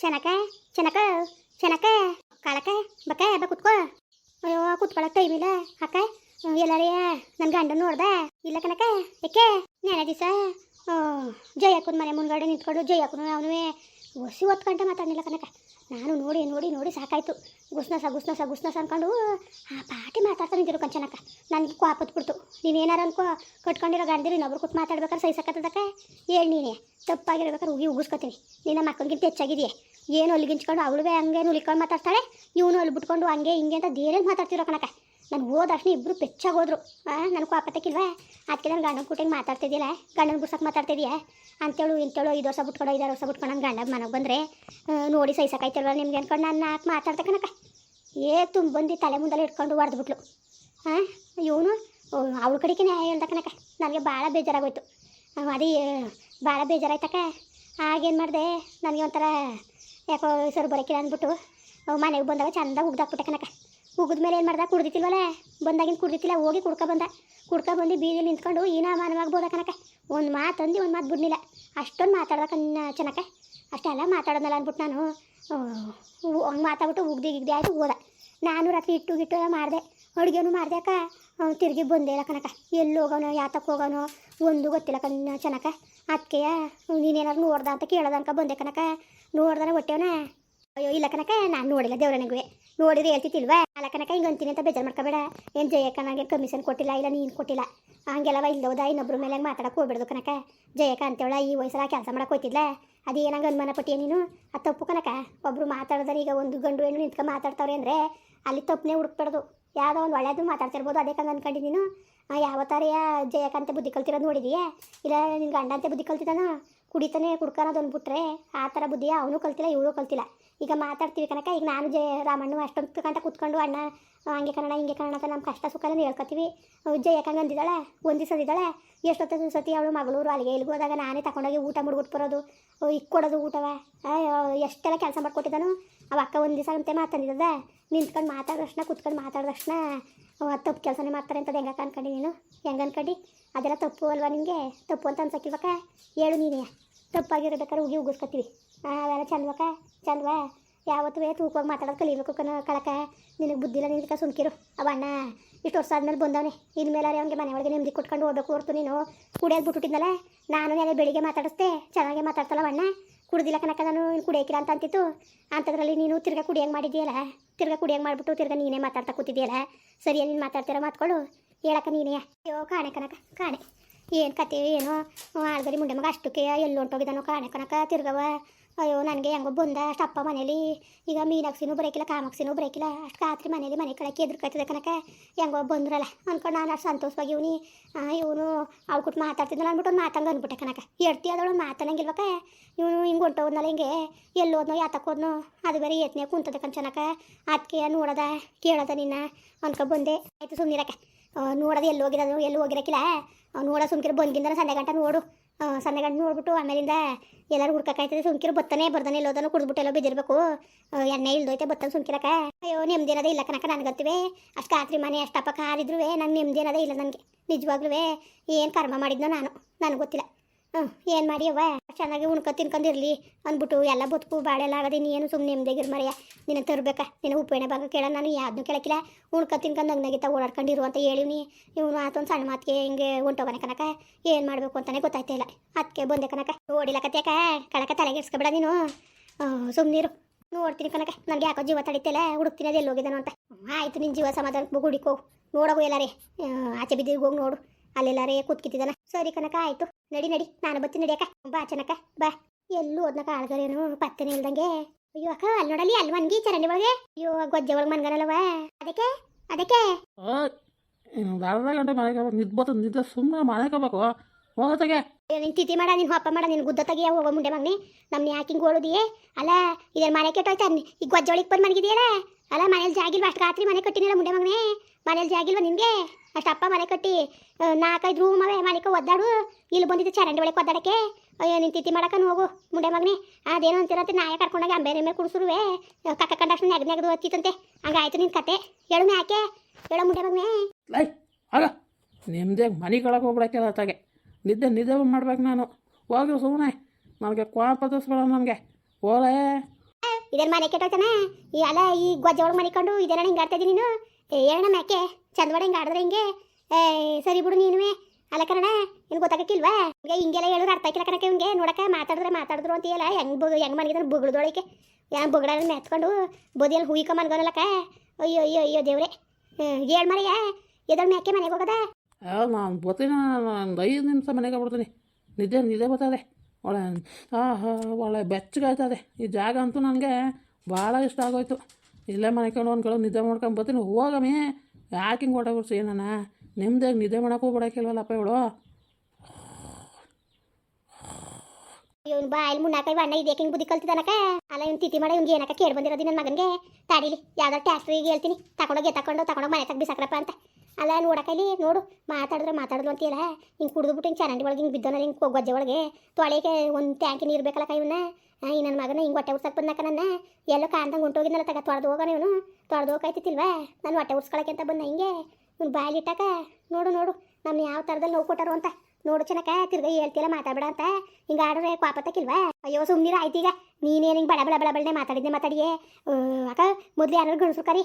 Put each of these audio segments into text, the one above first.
ಚೆನ್ನಕ ಚೆನ್ನಕ ಚೆನ್ನಕ ಕಾಳಕ ಬಕ್ಕ ಬ ಕುತ್ಕೋ. ಅಯ್ಯೋ, ಕುತ್ಕೊಳಕ್ ಇಲ್ಲ. ಅಕ್ಕ, ಎಲ್ಲರೇ ನನ್ನ ಗಂಡ ನೋಡ್ದ? ಇಲ್ಲ ಕನಕ ಏಕೆ? ನೆನೆ ದಿವಸ ಜಯಕ್ಕನ ಮನೆ ಮುಂದ್ಗಡೆ ನಿಂತ್ಕೊಂಡು ಜಯಕ್ಕನು ಅವನು ಒಸಿ ಹೊತ್ಕೊಂಡೆ ಮಾತಾಡಲಿಲ್ಲ ಕನಕ ನಾನು ನೋಡಿ ನೋಡಿ ನೋಡಿ ಸಾಕಾಯ್ತು. ಗುಸ್ನಸ ಗುಸ್ನಸ ಗುಸ್ನಸ ಅಂದ್ಕೊಂಡು ಆ ಪಾಟಿ ಮಾತಾಡ್ತಾ ನಿಂತಿರು ಕಂಚನಕ್ಕ ನನಗೆ ಕೋಪತ್ ಬಿಡ್ತು. ನೀನೇನಾರು ಅನ್ಕೋ, ಕಟ್ಕೊಂಡಿರೋ ಗಂಡಿರು ಇನ್ನೊಬ್ರು ಕೂತ್ ಮಾತಾಡ್ಬೇಕಾರೆ ಸಹಿಸಕತ್ತದಕ್ಕ ಹೇಳಿ ನೀನೇ, ತಪ್ಪಾಗಿರ್ಬೇಕಾದ್ರೆ ಉಗಿ ಉಗಿಸ್ಕೊತೀನಿ. ನಿನ್ನ ಮಕ್ಕಳಿಗಿಂತ ಹೆಚ್ಚಾಗಿದೆಯೇ. ಏನು ಅಲ್ಲಿಗಿಂಚ್ಕೊಂಡು ಅವಳುವೆ ಹಂಗೆ ನುಲಿಕೊಂಡು ಮಾತಾಡ್ತಾಳೆ ಇವನು ಅಲ್ಲಿ ಬಿಟ್ಕೊಂಡು ಹಂಗೆ ಹಿಂಗೆ ಅಂತ ಧೀರೇನು ಮಾತಾಡ್ತಿರೋ ಕಣಕ ನಾನು ಹೋದಷ್ಟು ಇಬ್ಬರು ಪೆಚ್ಚಾಗೋದ್ರು ಹಾಂ ನನಗೆ ಕೋಪತ್ತಕ್ಕಿಲ್ವಾ ಅದಕ್ಕೆ ನಾನು ಗಂಡನ ಕೂಟಿಗೆ ಮಾತಾಡ್ತಿದ್ದಿಲ್ಲ ಗಂಡನ ಗುಡ್ಸಕ್ಕೆ ಮಾತಾಡ್ತಿದ್ಯಾ? ಅಂತೇಳು ಇಂತೇಳು ಐದು ವರ್ಷ ಬಿಟ್ಕೊಂಡು ಐದಾರು ವರ್ಷ ಬಿಟ್ಕೊಂಡು ನನ್ನ ಗಂಡ ಮನೆಗೆ ಬಂದರೆ ನೋಡಿ ಸಹಿಸಕಾಯ್ತಿಲ್ವ ನಿಮ್ಗೆ ಅಂದ್ಕೊಂಡು ನಾನು ನಾಲ್ಕು ಮಾತಾಡ್ದೆ ಕಣಕ ಏ ತುಂಬ ಬಂದು ತಲೆ ಮುಂದೆಲ್ಲ ಇಟ್ಕೊಂಡು ಹೊಡೆದ್ಬಿಟ್ಲು ಹಾಂ ಇವನು ಅವಳ ಕಡೆಗೆ ಹೇಳ್ದ ಕಣಕ ನನಗೆ ಭಾಳ ಬೇಜಾರಾಗೋಯ್ತು. ಅದೇ ಭಾಳ ಬೇಜಾರಾಯ್ತಕ್ಕ. ಆಗೇನು ಮಾಡಿದೆ? ನನಗೆ ಒಂಥರ ಯಾಕೋ ಸರ್ ಬರೋಕಿಲ್ಲ ಅಂದ್ಬಿಟ್ಟು ಮನೆಗೆ ಬಂದಾಗ ಚಂದ ಉಗ್ದಾಕ್ಬಿಟ್ಟೆ ಕನಕ ಉಗಿದ ಮೇಲೆ ಏನು ಮಾಡ್ದೆ? ಕುಡ್ದಿತ್ತಿಲ್ವಲ್ಲ ಬಂದಾಗಿಂದ ಕುಡ್ದಿತ್ತಿಲ್ಲ ಹೋಗಿ ಕುಡ್ಕೊ ಬಂದ. ಕುಡ್ಕೊ ಬಂದು ಬೀದಿ ನಿಂತ್ಕೊಂಡು ಈನ ಮಾನವಾಗ್ಬೋದ ಕನಕ ಒಂದು ಮಾತು ಅಂದು ಒಂದು ಮಾತು ಬಿಡ್ಲಿಲ್ಲ. ಅಷ್ಟೊಂದು ಮಾತಾಡ್ದ ಕನ್ನ ಚೆನ್ನಕ ಅಷ್ಟೆಲ್ಲ ಮಾತಾಡೋದಲ್ಲ ಅಂದ್ಬಿಟ್ಟು ನಾನು. ಹಂಗೆ ಮಾತಾಡ್ಬಿಟ್ಟು ಉಗ್ದಿ ಗಿಗ್ದಿ ಆಯಿತು ಹೋದ. ನಾನು ರಾತ್ರಿ ಇಟ್ಟು ಗಿಟ್ಟು ಎಲ್ಲ ಮಾಡಿದೆ. ಅಡುಗೆನೂ ಮಾಡಿದೆ ಅಕ್ಕ. ತಿರುಗಿ ಬಂದೇ ಇಲ್ಲ ಕನಕ ಎಲ್ಲಿ ಹೋಗೋನೋ ಯಾತಕ್ಕೆ ಹೋಗೋನೋ ಒಂದು ಗೊತ್ತಿಲ್ಲ ಕನ್ನ ಚೆನ್ನಕ ಅದಕ್ಕೆ ನೀನೇನಾದ್ರು ನೋಡ್ದ ಅಂತ ಕೇಳೋದಂಕ ಬಂದೆ ಕನಕ ನೋಡ್ದಾರ ಹೊಟ್ಟೆವನ? ಅಯ್ಯೋ, ಇಲ್ಲ ಕನಕ ನಾನು ನೋಡಿಲ್ಲ ದೇವ್ರನಿಗೆ ನೋಡಿದ್ರೆ ಹೇಳ್ತಿತ್ತಿಲ್ವಾ ಅಲ್ಲ ಕನಕ ಹಿಂಗೆ ಅಂತೀನಿ ಅಂತ ಬೇಜಾರು ಮಾಡ್ಕೋಬೇಡ. ಏನು ಜಯಕ್ಕ ನನಗೆ ಕಮಿಷನ್ ಕೊಟ್ಟಿಲ್ಲ, ಇಲ್ಲ ನೀನು ಕೊಟ್ಟಿಲ್ಲ. ಹಂಗೆಲ್ಲವ ಇಲ್ಲೋದ ಇನ್ನೊಬ್ರ ಮೇಲೆ ಹಂಗೆ ಮಾತಾಡಕ್ಕೆ ಹೋಗ್ಬಿಡ್ದು ಕನಕ ಜಯಕ್ಕ ಅಂತೇಳ ಈ ವಯಸ್ಸಲ್ಲ ಕೆಲಸ ಮಾಡಕ್ಕೆ ಹೋಯ್ತಿದ್ಲ? ಅದು ಏನಂಗೆ ಅನುಮಾನ ಪಟ್ಟಿಯ ನೀನು? ಆ ತಪ್ಪು ಕನಕ ಒಬ್ರು ಮಾತಾಡಿದ್ರೆ, ಈಗ ಒಂದು ಗಂಡು ಹೆಣ್ಣು ನಿಂತ್ಕೊಂಡು ಮಾತಾಡ್ತಾವ್ರೆ ಅಂದರೆ ಅಲ್ಲಿ ತಪ್ಪನೇ ಹುಡುಕ್ಬಾರ್ದು. ಯಾವುದೋ ಒಂದು ಒಳ್ಳೆಯದು ಮಾತಾಡ್ತಿರ್ಬೋದು, ಅದೇ ಕಂಗೆ ಯಾವ ನೀನು. ಜಯಕ ಅಂತ ಬುದ್ಧಿ ಕಲ್ತಿರೋದು ನೋಡಿದೀಯಾ? ಇಲ್ಲ ನಿನ್ನ ಗಂಡ ಅಂತ ಬುದ್ಧಿ ಕಲ್ತಿದ್ದಾನೋ? ಕುಡಿತಾನೆ ಕುಡ್ಕೊಳೋದು ಅಂದ್ಬಿಟ್ರೆ ಆ ಥರ ಬುದ್ಧಿಯ ಅವನು ಕಲ್ತಿಲ್ಲ, ಇವಳು ಕಲ್ತಿಲ್ಲ. ಈಗ ಮಾತಾಡ್ತೀವಿ ಕನಕ ಈಗ ನಾನು ಜಯ ರಾಮಣ್ಣು ಅಷ್ಟೊಂದು ಕಂಟ ಕೂತ್ಕೊಂಡು ಅಣ್ಣ ಹಂಗೆ ಕನ್ನಡ, ಹಿಂಗೆ ಕನ್ನಡ ಅಂತ ನಮ್ಮ ಕಷ್ಟ ಸುಖ ಎಲ್ಲ ಹೇಳ್ಕೊತೀವಿ ಯಾಕಂಗೆ ಅಂದಿದ್ದಾಳೆ? ಒಂದು ದಿವ್ಸ ಅಂದಿದ್ದಾಳೆ ಎಷ್ಟೊತ್ತ ಸತಿ ಅವಳು ಮಗಳೂರು ಅಲ್ಲಿಗೆ ಇಲ್ಲಿಗೆ ಹೋದಾಗ ನಾನೇ ತಗೊಂಡೋಗಿ ಊಟ ಮಾಡ್ಬಿಟ್ಟು ಬರೋದು ಇಕ್ ಕೊಡೋದು ಊಟವ? ಎಷ್ಟೆಲ್ಲ ಕೆಲಸ ಮಾಡ್ಕೊಟ್ಟಿದ್ದಾನು? ಅವ ಅಕ್ಕ ಒಂದು ದಿವಸ ಅಂತೆ ಮಾತಂದಿದ್ದದ ನಿಂತ್ಕೊಂಡು ಮಾತಾಡೋಷ್ಟನ್ನ ಕೂತ್ಕೊಂಡು ಮಾತಾಡಿದಕ್ಷಣ ತಪ್ಪು ಕೆಲಸನೇ ಮಾಡ್ತಾರೆ ಅಂತ ಹೆಂಗೆ ಅನ್ಕೊಂಡು ನೀನು? ಹೆಂಗೆ ಅನ್ಕೊಂಡು? ಅದೆಲ್ಲ ತಪ್ಪು ಅಲ್ವಾ ನಿಮಗೆ? ತಪ್ಪು ಅಂತ ಅನ್ಸಕ್ಕಿಲ್ವಕ್ಕ? ಹೇಳು ನೀನೇ. ತಪ್ಪಾಗಿರಬೇಕಾದ್ರೆ ಉಗಿ ಉಗಿಸ್ಕೊತೀವಿ. ಅವೆಲ್ಲ ಚಂದವಕ್ಕ? ಚಂದವಾ, ಯಾವತ್ತೂ ತೂಕವಾಗಿ ಮಾತಾಡೋದು ಕಲಿಬೇಕು ಕಣ ಕಳಕ. ನಿನಗೆ ಬುದ್ಧಿಲ್ಲ ನಿನ್ಕ ಸುಮ್ಕಿರು ಅವಣ್ಣ ಇಷ್ಟು ವರ್ಷ ಆದಮೇಲೆ ಬಂದವನೇ. ಇನ್ಮೇಲೆ ಅವ್ನಿಗೆ ಮನೆ ಒಳಗೆ ನೆಮ್ಮದಿ ಕೊಟ್ಕೊಂಡು ಹೋಗ್ಬೇಕು ಹೊರ್ತು ನೀನು. ಕುಡಿಯೋದು ಬಿಟ್ಬಿಟ್ಟಿದ್ನಲ್ಲ? ನಾನು ನೆನೆ ಬೆಳಿಗ್ಗೆ ಮಾತಾಡಿಸ್ದೆ, ಚೆನ್ನಾಗೆ ಮಾತಾಡ್ತಲ್ಲ ಅಣ್ಣ. ಕುಡಿದಿಲ್ಲ ಕನಕ ನಾನು, ಇನ್ನು ಕುಡಿಯೋಕಿಲ್ಲ ಅಂತ ಅಂತಿತ್ತು. ಅಂಥದ್ರಲ್ಲಿ ನೀನು ತಿರ್ಗಾ ಕುಡಿಯಂಗೆ ಮಾಡಿದ್ಯಲ್ಲ ತಿರ್ಗಾ ಕುಡಿಯಂಗೆ ಮಾಡಿಬಿಟ್ಟು ತಿರ್ಗಾ ನೀನೇ ಮಾತಾಡ್ತಾ ಕೂತಿದ್ಯಲ್ಲ ಸರಿಯಾಗಿ ನೀನು ಮಾತಾಡ್ತೀರ ಮಾತ್ಕೊಳ್ಳು ಹೇಳಕ್ಕ ನೀನೇ? ಅಯ್ಯೋ, ಕಾಣೆ ಕನಕ ಕಾಣೆ. ಏನು ಕತೆ ಏನೋ? ಆಳ್ಗರಿ ಮುಂಡೆ ಮಗ ಅಷ್ಟಕ್ಕೆ ಎಲ್ಲಿ ಹೊಂಟೋಗಿದ್ದಾನೋ ಕಾಣೆ ಕನಕ ತಿರ್ಗವ ಅಯ್ಯೋ, ನನಗೆ ಹೆಂಗೋ ಬಂದ ಅಪ್ಪ ಮನೇಲಿ, ಈಗ ಮೀನಾಕ್ಸಿನೂ ಬರೋಕಿಲ್ಲ ಕಾಮಾಕ್ಸಿನೂ ಬರೋಕಿಲ್ಲ, ಅಷ್ಟು ರಾತ್ರಿ ಮನೇಲಿ ಮನೆ ಕಳಕ್ಕೆ ಎದುರ್ಕಾಯ್ತದೆ ಕನಕ ಹೆಂಗೋ ಬಂದ್ರಲ್ಲ ಅಂದ್ಕೊಂಡು ನಾನು ಅಷ್ಟು ಸಂತೋಷವಾಗಿ ಇವನಿ. ಇವನು ಅವ್ಳು ಕೊಟ್ಟು ಮಾತಾಡ್ತಿದ್ನಲ್ಲ ಅಂದ್ಬಿಟ್ಟು ಒಂದು ಮಾತಂಗೆ ಅಂದ್ಬಿಟ್ಟೆ ಕನಕ ಎಡ್ತಿ ಅದಳು ಮಾತಾಡಂಗಿಲ್ವಕ್ಕ ಇವನು ಹಿಂಗೆ ಹೊಂಟೋದ್ನಲ್ಲ ಹಿಂಗೆ, ಎಲ್ಲಿ ಹೋದ್ನೋ ಯಾತಕ್ಕೆ ಹೋದ್ನೋ, ಅದು ಬೇರೆ ಯತ್ನೆ ಕುಂತದ ಕಣ್ಚನಕ ಅದಕ್ಕೆ ನೋಡದ, ಕೇಳದ ನಿನ್ನ, ಅನ್ಕ ಬಂದೆ. ಆಯ್ತು ಸುಮ್ಮನಿರಕ್ಕ ನೋಡೋದು ಎಲ್ಲಿ ಹೋಗಿರೋದು, ಎಲ್ಲಿ ಹೋಗಿರಕ್ಕಿಲ್ಲ ನೋಡೋ ಸುಮ್ಕಿರ ಬಂದ್ಗಿಂದ ಸಂಡೆ ಗಂಟ ನೋಡು. ಗಂಟೆ ನೋಡ್ಬಿಟ್ಟು ಆಮೇಲಿಂದ ಎಲ್ಲರೂ ಹುಡ್ಕಾಯ್ತದೆ ಸುಮ್ಕಿರು ಬತ್ತನೆ, ಬರ್ದಾನೆ ಇಲ್ಲೋದನ್ನು ಎಲ್ಲೋ ಬಿದ್ದಿರ್ಬೇಕು. ಎಣ್ಣೆ ಇಲ್ದೋಯ್ತೆ, ಬತ್ತನ ಸುಂಕಿರಕ ಅಯ್ಯೋ ನೆಮ್ಮದಿ ಅನ್ನೋದೇ ಇಲ್ಲ ಕನಕ ನನಗಂತೀವಿ. ಅಷ್ಟು ರಾತ್ರಿ ಮನೆ ಅಷ್ಟಪ್ಪ ಕಾರಿದ್ರು ನಂಗೆ ನೆಮ್ಮದಿ ಅನ್ನೋದೇ ಇಲ್ಲ ನನಗೆ. ನಿಜವಾಗ್ಲೂ ಏನು ಕರ್ಮ ಮಾಡಿದ್ನೋ ನಾನು. ನನಗೆ ಗೊತ್ತಿಲ್ಲ. ಹ್ಞೂ ಏನು ಮಾಡಿ ಚೆನ್ನಾಗಿ ಉಣ್ಕೊ ತಿನ್ಕೊಂಡಿರ್ಲಿ ಅಂದ್ಬಿಟ್ಟು ಎಲ್ಲ ಬದುಕು ಬಾಡೆಲ್ಲ ಆಗದೆ ನೀನು ಸುಮ್ಮನೆ ನೆಮ್ಮದಿಗಿರ್ ಮರೆಯ ನಿನ್ನ ತರ್ಬೇಕಾ? ನಿನ್ನ ಉಪ್ಪೇಣೆ ಭಾಗ ಕೇಳ ನಾನು ಯಾವ್ದನ್ನೂ ಕೇಳಕ್ಕಿಲ್ಲ ಉಣ್ಕೊ, ತಿನ್ಕೊಂಡು ನಗ್ನಗಿತ ಓಡಾಡ್ಕೊಂಡಿರು ಅಂತ ಹೇಳಿವ್ನಿ ಇವನು ಆತೊಂದು ಸಣ್ಣ ಮಾತಿಗೆ ಹಿಂಗೆ ಹೊಂಟೋಗನೆ ಕನಕ ಏನು ಮಾಡಬೇಕು ಅಂತಾನೆ ಗೊತ್ತಾಯ್ತಾ ಇಲ್ಲ. ಅದಕ್ಕೆ ಬಂದೆ ಕನಕ ನೋಡಿಲ್ಲ ಕತ್ಯಾಕ? ಕಳಕ ತಲೆಗೆಡ್ಸ್ಕೊಬೇಡ ನೀನು. ಸುಮ್ಮನಿರು ನೋಡ್ತೀನಿ ಕನಕ ನನಗೆ ಯಾಕೋ ಜೀವ ತಡಿತಿಲ್ಲ ಹುಡುಕ್ತೀನಿ ಎಲ್ಲಿ ಹೋಗಿದ್ದಾನೋ ಅಂತ. ಆಯ್ತು ನಿನ್ನ ಜೀವ ಸಮಾಧಾನಕ್ಕೆ ಗುಡಿಕೋ ನೋಡೋಗು ಎಲ್ಲ ರೀ ಆಚೆ ಬಿದ್ದಿಗೆ ಹೋಗಿ ನೋಡು. ಅಲ್ಲೆಲ್ಲಾರೇ ಕೂತ್ಕಿತ್ತಿದ್ದಾನ. ಸರಿ ಕನಕ ಆಯ್ತು. ನಡಿ ನಡಿ. ನಾನು ಬತ್ತಿ ನಡಿಯಕ್ಕ ಬಾ ಚನಕ ಬಾ. ಎಲ್ಲೂ ಓದ್ನಕ ಆಳ್ಗಾರೇನು ಪತ್ತೆನೇ ಇಲ್ದಂಗೆ. ಅಯ್ಯೋ ಅಕ್ಕ ಅಲ್ಲಿ ನೋಡಲಿ ಅಲ್ಲಿ ಮನ್ಗಿ ಚರಂಡಿ ಒಳಗೆ. ಅಯ್ಯೋ ಗೊಜ್ಜೆ ಒಳಗೆ ಮನ್ಗನಲ್ಲವ. ಅದಕ್ಕೆ ಅದಕ್ಕೆ. ಅರ್ಧ ಗಂಟೆ ಮನೆಗೆ ನಿದ್ಬೋದು ನಿದ್ದೆ ಸುಮ್ಮನೆ ಮನೆಗೆ ಹೋಗ್ಬೇಕು. ಹೋಗತ್ತಾಗೆ ನಿನ್ ತಿಥಿ ಮಾಡ ನೀನು ಹಪ್ಪ ಮಾಡ ನಿನ್ ಗುದ್ದ ತೆಗಿಯ ಹೋಗೋ ಮುಂಡೆ ಮಗ್ನಿ. ನಮ್ಮ ಯಾಕಿಂಗ್ ಓಡುದಿಯೇ? ಅಲ್ಲ ಇದ್ರ ಮನೆ ಕೆಟ್ಟೋಯ್ತ? ಈ ಗೊಜ್ಜೆ ಒಳಗೆ ಬಂದು ಮನಗಿದೆಯಲ್ಲ? ಅಲ್ಲ, ಮನೇಲಿ ಜಾಗಿಲ್ವ ಅಷ್ಟು ರಾತ್ರಿ ಮನೆ ಕಟ್ಟಿನಿಲ್ಲ ಮುಂಡೆ ಮಗನೇ. ಮನೇಲಿ ಜಾಗಿಲ್ವ ಅಷ್ಟು ಅಪ್ಪ ಮನೆ ಕಟ್ಟಿ ನಾಲ್ಕೈದು ರೂಮ್ ಅವೇ. ಮನೆಗೆ ಒದ್ದಾಡು. ಇಲ್ಲಿ ಬಂದಿದ್ದೆ ಚರಂಡಿ ಒಳಗೆ ಒದ್ದಾಡಕ್ಕೆ. ಅಯ್ಯೋ ನಿನ್ನ ತಿಥಿ ಮಾಡಕ್ಕ ಹೋಗು ಮುಂಡೆ ಮಗನೇ. ಅದೇನು ಅಂತಿರತ್ತೆ ನಾಯ ಕರ್ಕೊಂಡಾಗ ಅಂಬೆ ಮೇಲೆ ಕುಡಿಸ್ರುವೆ. ಕಕ್ಕ ಕಂಡಷ್ಟು ನೆಗದು ನೆಗದು ಹತ್ತಿತ್ತಂತೆ. ಹಂಗಾಯ್ತು ನಿನ್ನ ಕತೆ. ಹೇಳು ಯಾಕೆ? ಹೇಳೋ ಮುಂಡೆ ಮಗನೇ. ಲೈ ಆಗ ನಿಮ್ಮದೇ ಮನೆ ಕೆಳಗೆ ಹೋಗ್ಬಿಡಕ್ಕೆ ಅತ್ತಾಗೆ ನಿದ್ದೆ ನಿದ್ದೆ ಮಾಡ್ಬೇಕು ನಾನು. ಹೋಗಿ ಸುಮ್ಮನೆ ನನಗೆ ಕೋಪ ತೋರಿಸ್ಬೇಡ ನನಗೆ ಹೋಲೆ ಇದೇನು ಮನೆ ಕೆಟ್ಟೋಯ್ತಾನ ಈ ಅಲ್ಲ ಈ ಗೊಜ್ಜ ಒಳಗೆ ಮನಿಕೊಂಡು ಇದೇನ ಹಿಂಗೆ ಆಡ್ತಾ ನೀನು? ಹೇಳಣ್ಣ ಮ್ಯಾಕೆ? ಚಂದವಾಡ ಹಿಂಗೆ ಆಡಿದ್ರೆ ಹಿಂಗೆ? ಏ, ಸರಿ ಬಿಡು ನೀನು ಅಲ್ಲ ಕಣ ನಿನ್ಗೆ ಗೊತ್ತಾಗಕ್ಕಿಲ್ವಾ? ಹಿಂಗೆ ಹಿಂಗೆಲ್ಲ ಹೇಳಿದ್ರೆ ಅರ್ಥ ಆಗಿಲ್ಲ ಕಣಕ್ಕೆ ಹಿಂಗೆ ನೋಡಕ್ಕೆ, ಮಾತಾಡಿದ್ರೆ ಮಾತಾಡಿದ್ರು ಅಂತೀಯಲ್ಲ, ಹೆಂಗೆ ಬು, ಹೆಂಗೆ ಮನೆಗಿದ್ರೆ ಬುಗ್ಳದೊಳಗೆ? ಏನು ಬುಗ್ಳ ಮೆತ್ಕೊಂಡು ಬದಿಯಲ್ಲಿ ಹೂಯ್ಕ ಮನ್ಗೋನಲ್ಲಕ್ಕ ಅಯ್ಯೋ ಅಯ್ಯೋ ಅಯ್ಯೋ, ದೇವ್ರೆ. ಹೇಳು ಮನೆಗೆ ಎದಳು ಮ್ಯಾಕೆ ಮನೆಗೆ ಹೋಗೋದ? ಬರ್ತೀನಿ ಒಂದು ಐದು ನಿಮಿಷ ಮನೆಗೆ ಬಿಡ್ತೀನಿ ನಿದ್ದೆ ನಿದ್ದೆ ಬರ್ತದೆ ಒಳ್ಳೆ ಹಾಂ ಹಾಂ ಒಳ್ಳೆ ಬೆಚ್ಚಗಾಯ್ತದೆ ಈ ಜಾಗ ಅಂತೂ ನನಗೆ ಭಾಳ ಇಷ್ಟ ಆಗೋಯ್ತು. ಇಲ್ಲೇ ಮನೆಕೊಂಡು ಒಂದು ಕಡೆ ನಿದ್ದೆ ಮಾಡ್ಕೊಂಡು ಬರ್ತೀನಿ. ಹೋಗಮ್ಮಿ ಯಾಕೆ ಹಿಂಗೆ ಹೊಟ್ಟೆ ನಿಮ್ಮದು ನಿಮ್ದಾಗ ನಿದ್ದೆ ಮಾಡೋಕ್ಕೂ ಬಿಡೋಕ್ಕಿಲ್ವಲ್ಲಪ್ಪ ಇವಳು. ಇವ್ನು ಮುನ್ನಾಕ ಇವ ಅಣ್ಣ ಇದಕ್ಕೆ ಹಿಂಗೆ ಬುದ್ಧಿ ಕಲ್ತಿದ್ದಾನಕ ಅಲ್ಲ, ಇವ್ನು ತಿಥಿ ಮಾಡಿ ಇವ್ನಿಗೆ ಏನಕ್ಕ ಕೇಳಿ ಬಂದಿರೋದು ನನ್ನ ಮಗನಿಗೆ? ತಾಡಿಲಿ, ಯಾವ್ದಾರು ಟ್ಯಾಕ್ಟ್ರಿಗೆ ಹೇಳ್ತೀನಿ. ತಗೊಂಡೋಗಿ ತಗೊಂಡು ತಗೊಂಡೋಗಿ ಮನೆ ತಗ ಬಿಸಾಕ್ರಪ್ಪ ಅಂತ. ಅಲ್ಲ ನೋಡಕಲಿ ನೋಡು, ಮಾತಾಡಿದ್ರೆ ಮಾತಾಡಿದ್ರು ಅಂತೀಯಲ್ಲ, ಹಿಂಗೆ ಕುಡಿದ್ಬಿಟ್ಟು ಹಿಂಗೆ ಚರಂಡಿ ಒಳಗೆ ಹಿಂಗೆ ಬಿದ್ದೋನ ಹಿಂಗೆ ಗೊಜ್ಜೆ ಒಳಗೆ. ತೊಳೆಗೆ ಒಂದು ಟ್ಯಾಂಕಿ ನೀರು ಬೇಕಲ್ಲಕ್ಕ ಇವನ್ನ? ಈ ನನ್ನ ಮಗನ ಹಿಂಗೆ ಹೊಟ್ಟೆ ಉರ್ಸಕ್ಕೆ ಬಂದಕ್ಕ ನನ್ನ? ಎಲ್ಲೋ ಕಾಣ್ದಂಗೆ ಹೊಂಟೋಗಿದ್ನಲ್ಲ ತಗ, ತೊಳೆದು ಹೋಗೋಣ ಇವನು? ತೊಳೆದು ಹೋಗಾಯ್ತಿಲ್ವಾ ನಾನು ಹೊಟ್ಟೆ ಉರ್ಸ್ಕೊಳಕ್ಕೆ ಅಂತ ಬಂದ ಹಿಂಗೆ. ಇವ್ನು ಬಾಯಲ್ಲಿ ಇಟ್ಟಾಕ, ನೋಡು ನೋಡು ನಮ್ಮ ಯಾವ ಥರದಲ್ಲಿ ನೋವು ಕೊಟ್ಟರು ಅಂತ. ನೋಡು ಚೆನ್ನಕ ತಿರ್ಗ ಹೇಳ್ತಿಲ್ಲ ಮಾತಾಡಬೇಡ ಅಂತ. ಹಿಂಗೆ ಆಡಿದ್ರೆ ಕ್ವಾಪತ್ತಕ್ಕಿಲ್ವಾ ಅಯ್ಯೋ ಸುಮ್ಮನಿರ ಆಯ್ತೀಗ. ನೀನೇನು ಹಿಂಗೆ ಬಡ ಬಡ ಬಡ ಬಡನೆ ಮಾತಾಡಿದ್ದೆ ಮಾತಾಡಿಯೇ? ಅಕ್ಕ, ಮೊದಲು ಯಾರು ಗಣಸರು ಕರಿ.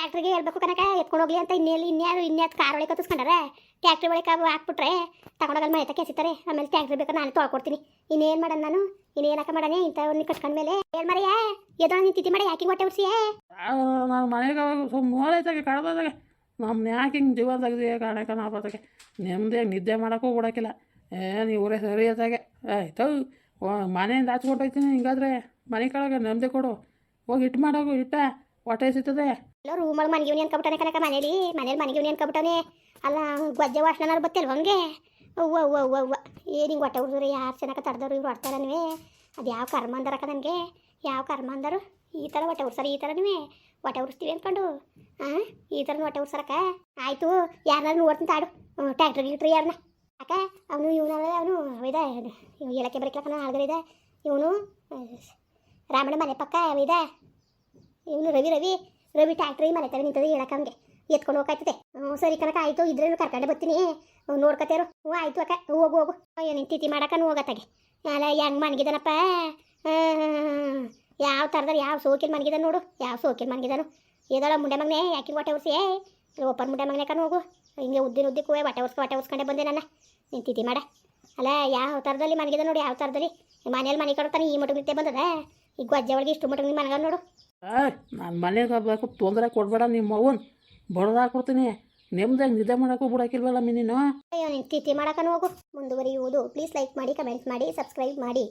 ಟ್ಯಾಕ್ಟ್ರಿಗೆ ಹೇಳ್ಬೇಕು ಕನಕ ಎತ್ಕೊಂಡು ಹೋಗ್ಲಿ ಅಂತ ಇನ್ನೆಲ್ಲಿ ಇನ್ಯಾರು ಇನ್ಯಾತ್ ಕಾರ್ ಒಳಗೆ ಕತ್ತಿಸ್ಕೊಂಡಾರೆ ಟ್ಯಾಕ್ಟ್ರಿ ಒಳಗೆ ಹಾಕ್ಬಿಟ್ರೆ ತಗೊಂಡೋಗಲ್ಲ ಮನೆ ಕೆಸಿತಾರೆ ಆಮೇಲೆ ಟ್ಯಾಕ್ಟ್ರಿ ಬೇಕು ನಾನು ತೊಳ್ಕೊಡ್ತೀನಿ. ಇನ್ನೇನು ಮಾಡೋಣ ನಾನು? ಇನ್ನೇನಕ್ಕ ಮಾಡನೆ ಇಂಥ ಒಂದು ಕಟ್ಕೊಂಡ ಮೇಲೆ? ಏನು ಮರೆಯ? ಎದೋ ನೀನು ತಿತಿ ಮಾಡಿ ಯಾಕೆ ಹೊಟ್ಟೆ ಉರ್ಸಿಯೇ? ನಾನು ಮನೆಗೆ ಮೂರೈತಾಗೆ ಕಡ್ದಾಗೆ ನಮ್ಮ ಯಾಕೆ ಹಿಂಗೆ ಜೀವ ತೆಗ್ದು ಕಾಣಕ ನಾಪತ್ತಾಗೆ ನೆಮ್ಮದಿಯಾಗಿ ನಿದ್ದೆ ಮಾಡೋಕ್ಕೂ ಬಿಡೋಕ್ಕಿಲ್ಲ. ನೀವು ಇವರೇ ಸರಿ ಆಯ್ತಾಗೆ ಆಯ್ತು ಮನೆಯಿಂದ ಹಚ್ಕೊಟ್ಟೋಯ್ತೀನಿ ಹಿಂಗಾದ್ರೆ ಮನೆ ಕೆಳಗೆ ನೆಮ್ಮದಿ ಕೊಡು. ಹೋಗಿ ಇಟ್ಟು ಮಾಡೋಗು ಇಟ್ಟ ಹೊಟ್ಟೆ ಸಿಗ್ತದೆ ಎಲ್ಲ ರೂಮ್ ಒಳಗೆ ಮನೆಗಿವ್ನಿ ಅನ್ಕೊಬಿಟ್ಟಾನೆ ಕನಕ ಮನೇಲಿ ಮನೇಲಿ ಮನೆಗಿವ್ನಿ ಅನ್ಕೊಬಿಟ್ಟಾನೆ ಅಲ್ಲ, ಗೊಜ್ಜೆ ವಾಸನಾರು ಬತ್ತಿಲ್ವ ಹಂಗೆ ಅವ್ವ ಅವ್ವ ಅವ್ವ ಅವ್ವ. ಏನು ಹಿಂಗೆ ಹೊಟ್ಟೆ ಉಳಿದ್ರೆ ಯಾರು ಚೆನ್ನಾಗಿ ತಡೆದವ್ರು ಇವ್ರು ಆಡ್ತಾರನ್ವೇ ಅದು ಯಾವ ಕರ್ಮ ಅಂದಾರಕ್ಕ ನನಗೆ? ಯಾವ ಕರ್ಮ ಅಂದರು? ಈ ಥರ ಹೊಟ್ಟೆ ಉಡ್ಸಾರ ಈ ಥರ ನೀವೇ? ಹೊಟ್ಟೆ ಉಡಿಸ್ತೀವಿ ಅಂದ್ಕೊಂಡು ಹಾಂ ಈ ಥರ ಹೊಟ್ಟೆ ಉಡ್ಸಾರಕ್ಕ ಆಯಿತು ಯಾರನ್ನಾರು ನೋಡ್ತೀನಿ ತಾಡು. ಟ್ಯಾಕ್ಟ್ರಿ ಗಿಟ್ರಿ ಯಾರನ್ನ ಅಕ್ಕ, ಅವನು ಇವನಲ್ಲ ಅವನು ಇದೆ ಹೇಳಕ್ಕೆ ಬರಕ್ಲಕ್ಕ ಆಳ್ಗರ ಇದೆ. ಇವನು ರಾಮಣ್ಣ ಮನೆ ಪಕ್ಕ ಇದೆ. ಇವನು ರವಿ ರವಿ ರವಿ ಟ್ಯಾಕ್ಟ್ರಿ ಮನೆ ತರ ನಿಂತದೆ ಹೇಳಕ್ಕೆ ಅವನಿಗೆ. ಎತ್ಕೊಂಡು ಹೋಗ್ತದೆ ಹ್ಞೂ ಸರಿ ಕನಕ ಆಯಿತು, ಇದ್ರೇನು ಕರ್ಕೊಂಡೆ ಬರ್ತೀನಿ. ನೋಡ್ಕೊತೇರು ಹ್ಞೂ ಆಯಿತು ಅಕ್ಕ, ಹೋಗು ಹೋಗು. ಅಯ್ಯೋ ನಿನ್ನ ತಿಥಿ ಮಾಡಕ್ಕ ಹೋಗತ್ತಾಗೆ ಅಲ್ಲ, ಹೆಂಗೆ ಮನ್ಗಿದಾನಪ್ಪ? ಯಾವ ಥರದ ಯಾವ ಸೋಕಿನ ಮನ್ಗಿದಾನ ನೋಡು. ಯಾವ ಸೋಕಿನ ಮನ್ಗಿದಾನು. ಏದಳ ಮುಂಡೆ ಮಗನೆ ಯಾಕೆ ಹೊಟ್ಟೆ ಉರ್ಸಿ ಓಪನ್ ಮುಂಡೆ ಮಗನೆ ಹೋಗು. ಹಿಂಗೆ ಉದ್ದಿನ ಉದ್ದಿಕ್ಕೂ ಹೊಟ್ಟೆ ಉರ್ಸ್ಕೊ ಹೊಟ್ಟೆ ಉರ್ಸ್ಕೊಂಡೆ ಬಂದೆ ನನ್ನ ನಿನ್ನ ತಿಥಿ ಮಾಡ. ಅಲ್ಲ, ಯಾವ ಥರದಲ್ಲಿ ಮನ್ಗಿದ ನೋಡಿ, ಯಾವ ಥರದಲ್ಲಿ? ಮನೇಲಿ ಮನೆ ಕಡ್ತಾನೆ ಈ ಮಟ್ಟಿಗೆ ನಿಂತೆ ಬಂದದ? ಈ ಗೊಜ್ಜೆ ಒಳಗೆ ಇಷ್ಟು ಮಟ್ಟಿಗೆ ಮನಗ ನೋಡು. ಏಯ್, ನಾನು ಮನೆಗೆ ಬೇಕು ತೊಂದರೆ ಕೊಡಬೇಡ ನಿಮ್ಮ ಅವ್ವನ್ ಬಡ್ದಾಕ್ಬಿಡ್ತೀನಿ ನೆಮ್ಮದಿಯಾಗಿ ನಿದ್ದೆ ಮಾಡೋಕ್ಕೂ ಬಿಡೋಕ್ಕಿಲ್ವಲ್ಲ ಮೀನಿನ? ಅಯ್ಯೋ, ನೀನು ತಿಥಿ ಮಾಡಕನು ಹೋಗು. ಮುಂದುವರಿಯುವುದು. ಪ್ಲೀಸ್ ಲೈಕ್ ಮಾಡಿ ಕಮೆಂಟ್ ಮಾಡಿ ಸಬ್ಸ್ಕ್ರೈಬ್ ಮಾಡಿ.